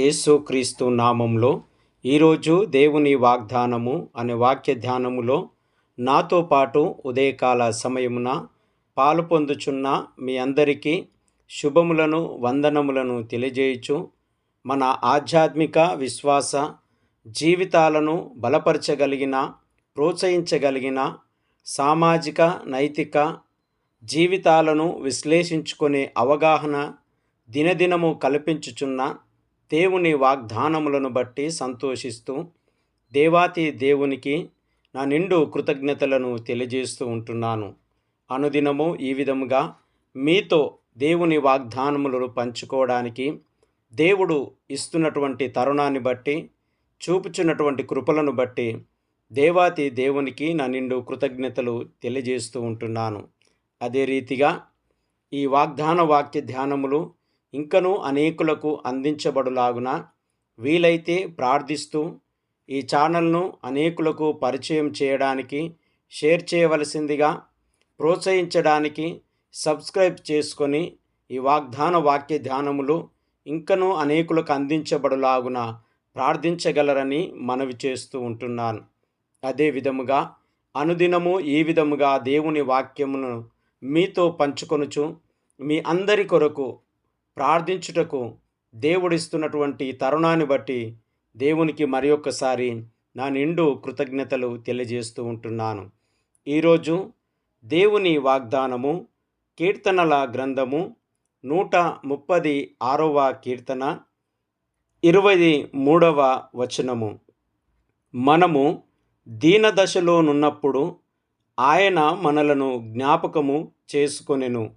యేసుక్రీస్తు నామంలో ఈరోజు దేవుని వాగ్దానము అనే వాక్య ధ్యానములో నాతో పాటు ఉదయకాల సమయమున పాలు పొందుచున్న మీ అందరికీ శుభములను వందనములను తెలియజేయచు మన ఆధ్యాత్మిక విశ్వాస జీవితాలను బలపరచగలిగిన ప్రోత్సహించగలిగిన సామాజిక నైతిక జీవితాలను విశ్లేషించుకునే అవగాహన దినదినము కల్పించుచున్న దేవుని వాగ్దానములను బట్టి సంతోషిస్తూ దేవాతి దేవునికి నా నిండు కృతజ్ఞతలను తెలియజేస్తూ ఉంటున్నాను. అనుదినము ఈ విధముగా మీతో దేవుని వాగ్దానములను పంచుకోవడానికి దేవుడు ఇస్తున్నటువంటి తరుణాన్ని బట్టి చూపుచున్నటువంటి కృపలను బట్టి దేవాతి దేవునికి నా నిండు కృతజ్ఞతలు తెలియజేస్తూ ఉంటున్నాను. అదే రీతిగా ఈ వాగ్దాన వాక్య ధ్యానములు ఇంకనూ అనేకులకు అందించబడులాగున వీలైతే ప్రార్థిస్తూ ఈ ఛానల్ను అనేకులకు పరిచయం చేయడానికి షేర్ చేయవలసిందిగా ప్రోత్సహించడానికి సబ్స్క్రైబ్ చేసుకొని ఈ వాగ్దాన వాక్య ధ్యానములు ఇంకనూ అనేకులకు అందించబడులాగున ప్రార్థించగలరని మనవి చేస్తూ ఉంటున్నాను. అదే విధముగా అనుదినము ఈ విధముగా దేవుని వాక్యమును మీతో పంచుకొనుచు మీ అందరి కొరకు ప్రార్థించుటకు దేవుడిస్తున్నటువంటి తరుణాన్ని బట్టి దేవునికి మరి ఒక్కసారి నా నిండు కృతజ్ఞతలు తెలియజేస్తూ ఉంటున్నాను. ఈరోజు దేవుని వాగ్దానము కీర్తనల గ్రంథము నూట ముప్పది ఆరవ కీర్తన ఇరవై మూడవ వచనము. మనము దీనదశలోనున్నప్పుడు ఆయన మనలను జ్ఞాపకము చేసుకొనెను.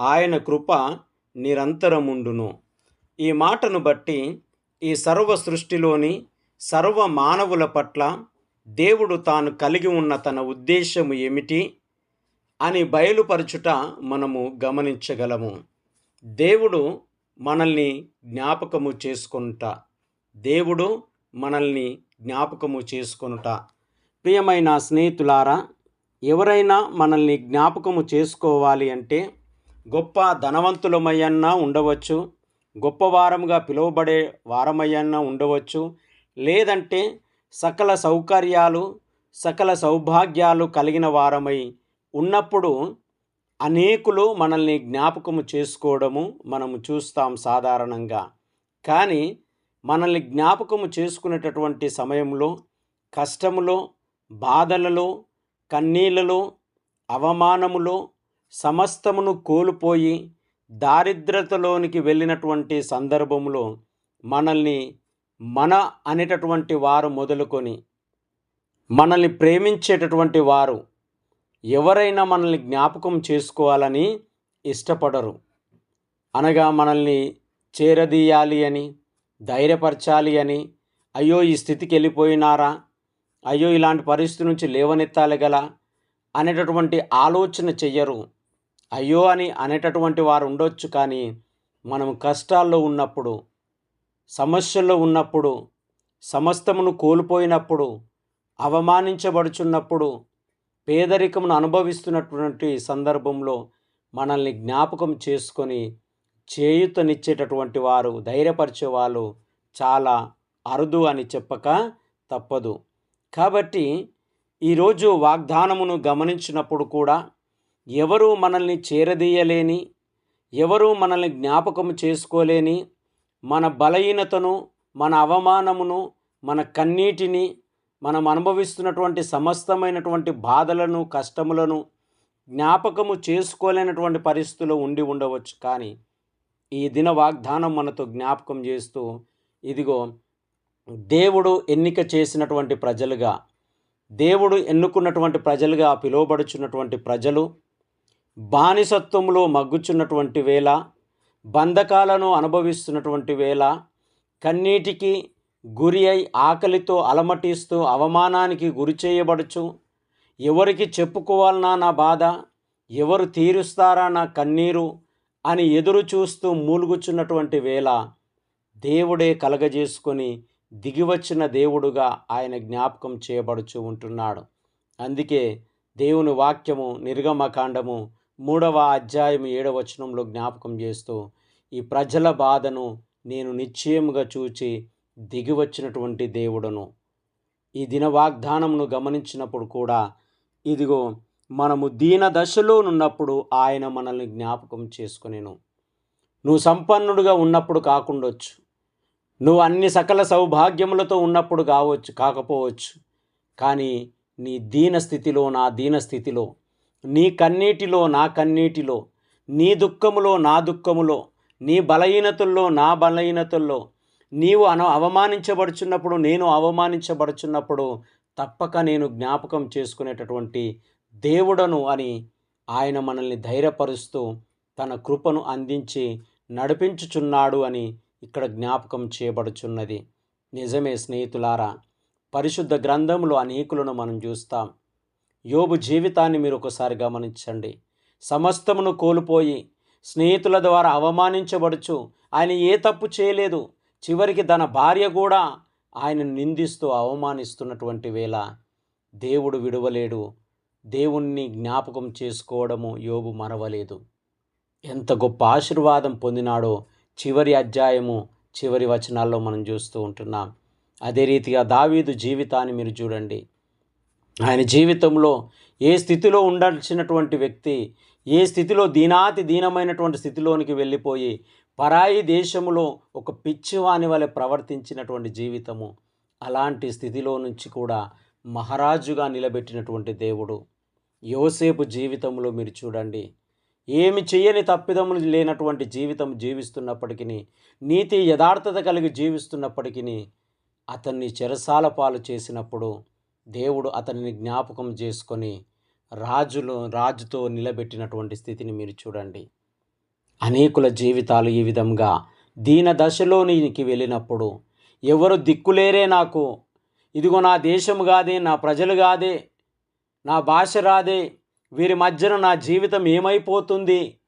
ఆయన కృప నిరంతరముండును. ఈ మాటను బట్టి ఈ సర్వ సృష్టిలోని సర్వ మానవుల పట్ల దేవుడు తాను కలిగి ఉన్న తన ఉద్దేశము ఏమిటి అని బయలుపరచుట మనము గమనించగలము. దేవుడు మనల్ని జ్ఞాపకము చేసుకొనుట. దేవుడు మనల్ని జ్ఞాపకము చేసుకొనుట. ప్రియమైన స్నేహితులారా ఎవరైనా మనల్ని జ్ఞాపకము చేసుకోవాలి అంటే గొప్ప ధనవంతులమయ్యన్నా ఉండవచ్చు గొప్ప వారముగా పిలువబడే వారమయ్యన్నా ఉండవచ్చు లేదంటే సకల సౌకర్యాలు సకల సౌభాగ్యాలు కలిగిన వారమై ఉన్నప్పుడు అనేకులు మనల్ని జ్ఞాపకము చేసుకోవడము మనము చూస్తాం సాధారణంగా. కానీ మనల్ని జ్ఞాపకము చేసుకునేటటువంటి సమయంలో కష్టములో బాధలలో కన్నీళ్ళలో అవమానములో సమస్తమును కోల్పోయి దారిద్రతలోనికి వెళ్ళినటువంటి సందర్భంలో మనల్ని మన అనేటటువంటి వారు మొదలుకొని మనల్ని ప్రేమించేటటువంటి వారు ఎవరైనా మనల్ని జ్ఞాపకం చేసుకోవాలని ఇష్టపడరు. అనగా మనల్ని చేరదీయాలి అని ధైర్యపరచాలి అని అయ్యో ఈ స్థితికి వెళ్ళిపోయినారా అయ్యో ఇలాంటి పరిస్థితి నుంచి లేవనెత్తాలి గల అనేటటువంటి ఆలోచన చెయ్యరు. అయ్యో అని అనేటటువంటి వారు ఉండొచ్చు కానీ మనం కష్టాల్లో ఉన్నప్పుడు సమస్యల్లో ఉన్నప్పుడు సమస్తమును కోల్పోయినప్పుడు అవమానించబడుచున్నప్పుడు పేదరికమును అనుభవిస్తున్నటువంటి సందర్భంలో మనల్ని జ్ఞాపకం చేసుకొని చేయుతనిచ్చేటటువంటి వారు ధైర్యపరిచే వాళ్ళు చాలా అరుదు అని చెప్పక తప్పదు. కాబట్టి ఈరోజు వాగ్దానమును గమనించినప్పుడు కూడా ఎవరు మనల్ని చేరదీయలేని ఎవరు మనల్ని జ్ఞాపకం చేసుకోలేని మన బలహీనతను మన అవమానమును మన కన్నీటిని మనం అనుభవిస్తున్నటువంటి సమస్తమైనటువంటి బాధలను కష్టములను జ్ఞాపకము చేసుకోలేనటువంటి పరిస్థితులు ఉండి ఉండవచ్చు. కానీ ఈ దిన వాగ్దానం మనతో జ్ఞాపకం చేస్తూ ఇదిగో దేవుడు ఎన్నిక చేసినటువంటి ప్రజలుగా దేవుడు ఎన్నుకున్నటువంటి ప్రజలుగా పిలువబడుచున్నటువంటి ప్రజలు బానిసత్వంలో మగ్గుచున్నటువంటి వేళ బంధకాలను అనుభవిస్తున్నటువంటి వేళ కన్నీటికి గురి అయి ఆకలితో అలమటిస్తూ అవమానానికి గురి చేయబడుచు ఎవరికి చెప్పుకోవాలన్నా నా బాధ ఎవరు తీరుస్తారా నా కన్నీరు అని ఎదురు చూస్తూ మూలుగుచున్నటువంటి వేళ దేవుడే కలగజేసుకొని దిగివచ్చిన దేవుడుగా ఆయన జ్ఞాపకం చేయబడుచు ఉంటున్నాడు. అందుకే దేవుని వాక్యము నిర్గమకాండము మూడవ అధ్యాయం ఏడవ వచనంలో జ్ఞాపకం చేస్తూ ఈ ప్రజల బాధను నేను నిశ్చయముగా చూచి దిగి వచ్చినటువంటి దేవుడను. ఈ దిన వాగ్దానమును గమనించినప్పుడు కూడా ఇదిగో మనము దీన దశలో ఉన్నప్పుడు ఆయన మనల్ని జ్ఞాపకం చేసుకునేను. నువ్వు సంపన్నుడుగా ఉన్నప్పుడు కాకుండొచ్చు. నువ్వు అన్ని సకల సౌభాగ్యములతో ఉన్నప్పుడు కావచ్చు కాకపోవచ్చు. కానీ నీ దీన స్థితిలో నా దీన స్థితిలో నీ కన్నీటిలో నా కన్నీటిలో నీ దుఃఖములో నా దుఃఖములో నీ బలహీనతల్లో నా బలహీనతల్లో నీవు అన అవమానించబడుచున్నప్పుడు నేను అవమానించబడుచున్నప్పుడు తప్పక నేను జ్ఞాపకం చేసుకునేటటువంటి దేవుడను అని ఆయన మనల్ని ధైర్యపరుస్తూ తన కృపను అందించి నడిపించుచున్నాడు అని ఇక్కడ జ్ఞాపకం చేయబడుచున్నది. నిజమే స్నేహితులారా పరిశుద్ధ గ్రంథంలో అనేకులను మనం చూస్తాం. యోబు జీవితాన్ని మీరు ఒకసారి గమనించండి. సమస్తమును కోల్పోయి స్నేహితుల ద్వారా అవమానించబడుచు ఆయన ఏ తప్పు చేయలేదు. చివరికి తన భార్య కూడా ఆయనను నిందిస్తూ అవమానిస్తున్నటువంటి వేళ దేవుడు విడవలేడు. దేవుణ్ణి జ్ఞాపకం చేసుకోవడము యోబు మరవలేదు. ఎంత గొప్ప ఆశీర్వాదం పొందినాడో చివరి అధ్యాయము చివరి వచనాల్లో మనం చూస్తూ ఉంటున్నాం. అదే రీతిగా దావీదు జీవితాన్ని మీరు చూడండి. ఆయన జీవితంలో ఏ స్థితిలో ఉండాల్సినటువంటి వ్యక్తి ఏ స్థితిలో దీనాతి దీనమైనటువంటి స్థితిలోనికి వెళ్ళిపోయి పరాయి దేశములో ఒక పిచ్చివాని వలె ప్రవర్తించినటువంటి జీవితము అలాంటి స్థితిలో నుంచి కూడా మహారాజుగా నిలబెట్టినటువంటి దేవుడు. యోసేపు జీవితంలో మీరు చూడండి ఏమి చేయని తప్పిదములు లేనటువంటి జీవితం జీవిస్తున్నప్పటికీ నీతి యథార్థత కలిగి జీవిస్తున్నప్పటికీ అతన్ని చెరసాల పాలు చేసినప్పుడు దేవుడు అతనిని జ్ఞాపకం చేసుకొని రాజులు రాజుతో నిలబెట్టినటువంటి స్థితిని మీరు చూడండి. అనేకుల జీవితాలు ఈ విధంగా. దీన దశలోనికి వెళ్ళినప్పుడు ఎవరు దిక్కులేరే నాకు. ఇదిగో నా దేశము కాదే నా ప్రజలు కాదే నా భాష రాదే వీరి మధ్యన నా జీవితం ఏమైపోతుంది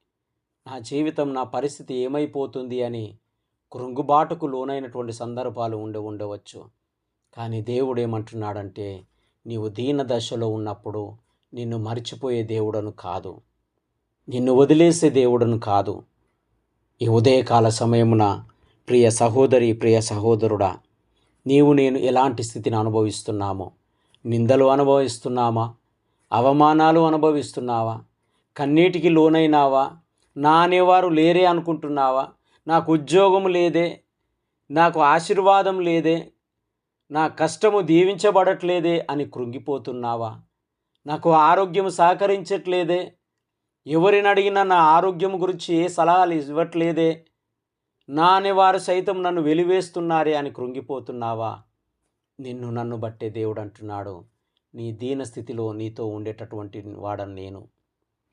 నా జీవితం నా పరిస్థితి ఏమైపోతుంది అని కృంగుబాటుకు లోనైనటువంటి సందర్భాలు ఉండి ఉండవచ్చు. కానీ దేవుడు ఏమంటున్నాడంటే నీవు దీన దశలో ఉన్నప్పుడు నిన్ను మర్చిపోయే దేవుడను కాదు. నిన్ను వదిలేసే దేవుడను కాదు. ఈ ఉదయకాల సమయమున ప్రియ సహోదరి ప్రియ సహోదరుడా నీవు నేను ఎలాంటి స్థితిని అనుభవిస్తున్నామో? నిందలు అనుభవిస్తున్నామా? అవమానాలు అనుభవిస్తున్నావా? కన్నీటికి లోనైనావా? నా అనేవారు లేరే అనుకుంటున్నావా? నాకు ఉద్యోగం లేదే? నాకు ఆశీర్వాదం లేదే? నా కష్టము దీవించబడట్లేదే అని కృంగిపోతున్నావా? నాకు ఆరోగ్యం సహకరించట్లేదే? ఎవరిని అడిగినా నా ఆరోగ్యం గురించి ఏ సలహాలు ఇవ్వట్లేదే? నా అనేవారు సైతం నన్ను వెలివేస్తున్నారే అని కృంగిపోతున్నావా? నిన్ను నన్ను బట్టే దేవుడు అంటున్నాడు నీ దీన స్థితిలో నీతో ఉండేటటువంటి వాడను నేను.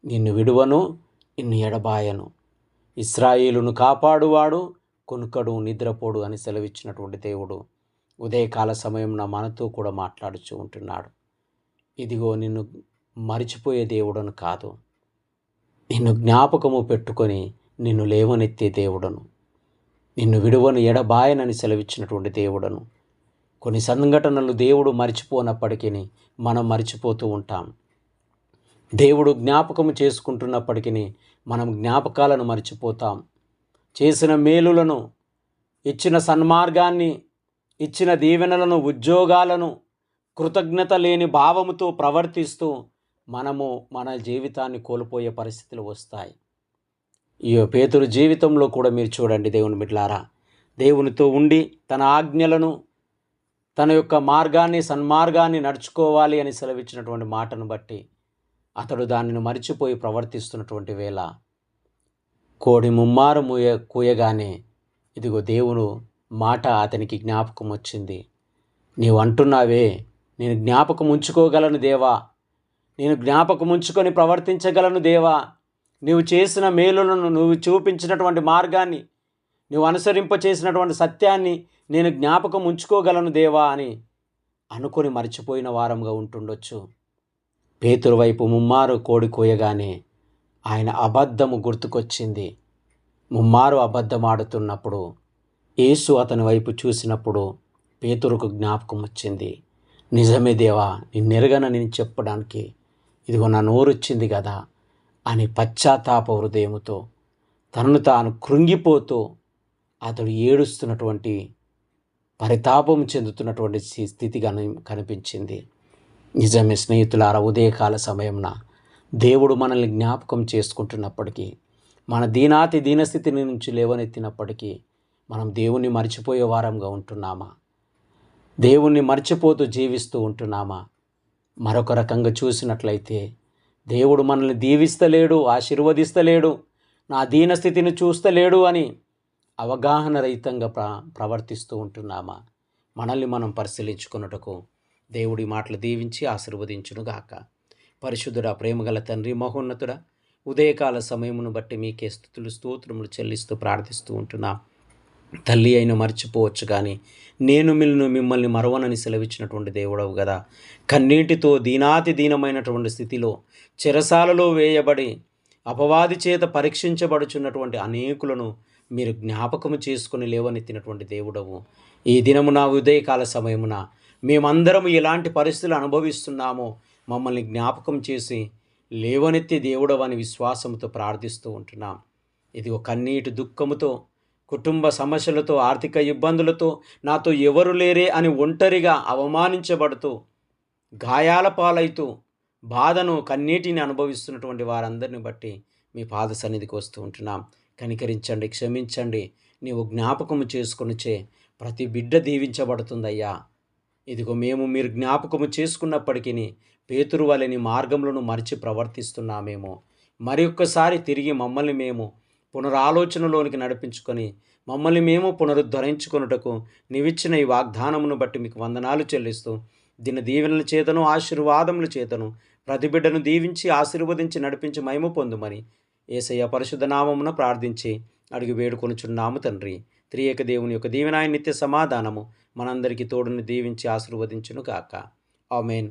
నిన్ను విడువను నిన్ను ఎడబాయను. ఇస్రాయేలును కాపాడువాడు కొనుకడు నిద్రపోడు అని సెలవిచ్చినటువంటి దేవుడు. ఉదయకాల సమయంలో మనతో కూడా మాట్లాడుచూ ఉంటున్నాడు. ఇదిగో నిన్ను మరిచిపోయే దేవుడను కాదు. నిన్ను జ్ఞాపకము పెట్టుకొని నిన్ను లేవనెత్తే దేవుడను. నిన్ను విడువను ఎడబాయనని సెలవిచ్చినటువంటి దేవుడను. కొన్ని సంఘటనలు దేవుడు మరిచిపోనప్పటికీ మనం మరిచిపోతూ ఉంటాం. దేవుడు జ్ఞాపకము చేసుకుంటున్నప్పటికీ మనం జ్ఞాపకాలను మర్చిపోతాం. చేసిన మేలులను ఇచ్చిన సన్మార్గాన్ని ఇచ్చిన దీవెనలను ఉద్యోగాలను కృతజ్ఞత లేని భావముతో ప్రవర్తిస్తూ మనము మన జీవితాన్ని కోల్పోయే పరిస్థితులు వస్తాయి. ఈ పేతురు జీవితంలో కూడా మీరు చూడండి దేవుని బిడ్లారా దేవునితో ఉండి తన ఆజ్ఞలను తన యొక్క మార్గాన్ని సన్మార్గాన్ని నడుచుకోవాలి అని సెలవిచ్చినటువంటి మాటను బట్టి అతడు దానిని మరిచిపోయి ప్రవర్తిస్తున్నటువంటి వేళ కోడి ముమ్మారు మూయ కూయగానే ఇదిగో దేవుడు మాట అతనికి జ్ఞాపకం వచ్చింది. నీవు అంటున్నావే నేను జ్ఞాపకం ఉంచుకోగలను దేవా. నేను జ్ఞాపకం ఉంచుకొని ప్రవర్తించగలను దేవా. నువ్వు చేసిన మేలులను నువ్వు చూపించినటువంటి మార్గాన్ని నువ్వు అనుసరింప చేసినటువంటి సత్యాన్ని నేను జ్ఞాపకం ఉంచుకోగలను దేవా అని అనుకొని మర్చిపోయిన వారంగా ఉంటుండొచ్చు. పేతురు వైపు ముమ్మారు కోడి కోయగానే ఆయన అబద్ధము గుర్తుకొచ్చింది. ముమ్మారు అబద్ధం ఆడుతున్నప్పుడు యేసు అతని వైపు చూసినప్పుడు పేతురుకు జ్ఞాపకం వచ్చింది. నిజమే దేవా నిన్నెరగన నేను చెప్పడానికి ఇదిగో నా నోరొచ్చింది కదా అని పశ్చాత్తాప హృదయముతో తనను తాను కృంగిపోతూ అతడు ఏడుస్తున్నటువంటి పరితాపం చెందుతున్నటువంటి స్థితి కనిపించింది. నిజమే స్నేహితులారా ఉదయకాల సమయంన దేవుడు మనల్ని జ్ఞాపకం చేసుకుంటున్నప్పటికీ మన దీనాతి దీనస్థితి నుంచి లేవనెత్తినప్పటికీ మనం దేవుణ్ణి మర్చిపోయే వారంగా ఉంటున్నామా? దేవుణ్ణి మర్చిపోతూ జీవిస్తూ ఉంటున్నామా? మరొక రకంగా చూసినట్లయితే దేవుడు మనల్ని దీవిస్తలేడు ఆశీర్వదిస్తలేడు నా దీనస్థితిని చూస్తలేడు అని అవగాహన రహితంగా ప్ర ప్రవర్తిస్తూ ఉంటున్నామా? మనల్ని మనం పరిశీలించుకున్నటకు దేవుడి మాటలు దీవించి ఆశీర్వదించునుగాక పరిశుద్ధుడా ప్రేమగల తండ్రి మహోన్నతుడా ఉదయకాల సమయమును బట్టి మీకే స్థుతులు స్తోత్రములు చెల్లిస్తూ ప్రార్థిస్తూ ఉంటున్నాం. తల్లి అయిన మర్చిపోవచ్చు కానీ నేను మిల్లును మిమ్మల్ని మరవనని సెలవిచ్చినటువంటి దేవుడవు కదా కన్నీటితో దీనాతి దీనమైనటువంటి స్థితిలో చెరసాలలో వేయబడి అపవాది చేత పరీక్షించబడుచున్నటువంటి అనేకులను మీరు జ్ఞాపకము చేసుకుని లేవనెత్తినటువంటి దేవుడవు. ఈ దినమున ఉదయకాల సమయమున మేమందరము ఎలాంటి పరిస్థితులు అనుభవిస్తున్నామో. మమ్మల్ని జ్ఞాపకం చేసి లేవనెత్తి దేవుడవని విశ్వాసంతో ప్రార్థిస్తూ ఉంటున్నాం. ఇది ఒక కన్నీటి దుఃఖముతో కుటుంబ సమస్యలతో ఆర్థిక ఇబ్బందులతో నాతో ఎవరు లేరే అని ఒంటరిగా అవమానించబడుతూ గాయాల పాలైతూ బాధను కన్నీటిని అనుభవిస్తున్నటువంటి వారందరిని బట్టి మీ పాద సన్నిధికి వస్తూ ఉంటున్నాం. కనికరించండి క్షమించండి. నీవు జ్ఞాపకము చేసుకునిచే ప్రతి బిడ్డ దీవించబడుతుందయ్యా. ఇదిగో మేము మీరు జ్ఞాపకము చేసుకున్నప్పటికీ పేతురు వలని మార్గములను మరిచి ప్రవర్తిస్తున్నామేమో. మరి ఒక్కసారి తిరిగి మమ్మల్ని మేము పునరాలోచనలోనికి నడిపించుకొని మమ్మల్ని మేము పునరుద్ధరించుకొనుటకు నీవిచ్చిన ఈ వాగ్దానమును బట్టి మీకు వందనాలు చెల్లిస్తూ దిన దీవెనల చేతను ఆశీర్వాదముల చేతను ప్రతి బిడ్డను దీవించి ఆశీర్వదించి నడిపించి మహిమ పొందుమని ఏసయ్య పరిశుద్ధ నామమున ప్రార్థించి అడిగి వేడుకొనుచున్నాము తండ్రి. త్రియక దేవుని యొక్క దీవెనాయ నిత్య సమాధానము మనందరికీ తోడుని దీవించి ఆశీర్వదించును కాక ఆమెన్.